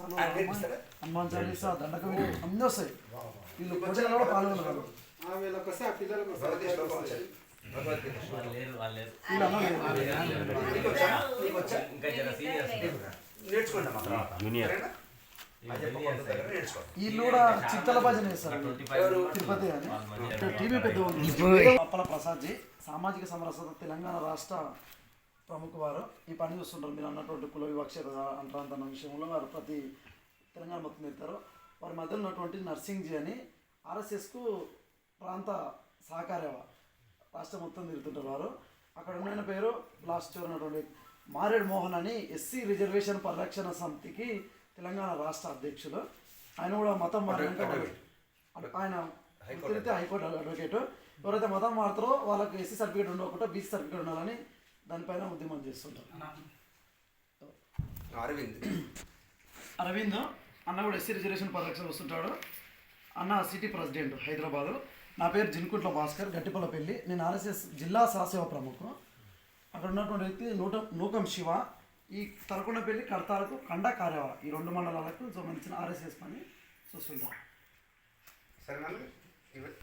హనుమాన్ చాలీసా దండక అన్నీ వస్తాయి. వీళ్ళు పూజలలో కూడా పాల్గొన్నారు. వాళ్ళు కూడా చిత్తల భజన చేస్తారు? తిరుపతి అని. టీవీ పెద్ద ఉంది అప్పల ప్రసాద్ జీ సామాజిక సమరసత తెలంగాణ రాష్ట్ర ప్రముఖ వారు ఈ పని చూస్తుంటారు. మీరు అన్నటువంటి కుల వివక్షత అంటరాంతన విషయంలో వారు ప్రతి తెలంగాణ మొత్తం తిరుగుతారు వారి మధ్యలో ఉన్నటువంటి నర్సింగ్ జీ అని ఆర్ఎస్ఎస్కు ప్రాంత సహకార రాష్ట్రం మొత్తం తిరుగుతుంటారు వారు. అక్కడ ఉన్న పేరు లాస్ట్ ఉన్నటువంటి మారేడు మోహన్ అని ఎస్సీ రిజర్వేషన్ పరిరక్షణ సమితికి తెలంగాణ రాష్ట్ర అధ్యక్షులు. ఆయన కూడా మతం ఆయన తిరిగితే హైకోర్టు అడ్వకేట్. ఎవరైతే మతం మారుతారో వాళ్ళకి ఎస్సీ సర్టిఫికేట్ ఉండకుండా బీసీ సర్టిఫికేట్ ఉండాలని దానిపైన ఉద్యమం చేస్తుంటారు. అరవింద్. అరవింద్ అన్న కూడా ఎస్సీ రిజర్వేషన్ పరిరక్షణ వస్తుంటాడు. అన్న సిటీ ప్రెసిడెంట్ హైదరాబాద్. నా పేరు జిన్కుంట్ల భాస్కర్ గట్టిపల్లపల్లి. నేను ఆర్ఎస్ఎస్ జిల్లా సహసేవ ప్రముఖం అక్కడ ఉన్నటువంటి వ్యక్తి నూట నూకం శివ. ఈ తలకొండపల్లి కడతాలకు కండ కార్యవ ఈ రెండు మండలాలకు సంబంధించిన ఆర్ఎస్ఎస్ పని చూస్తుంటాం సరేనా? ఇవి-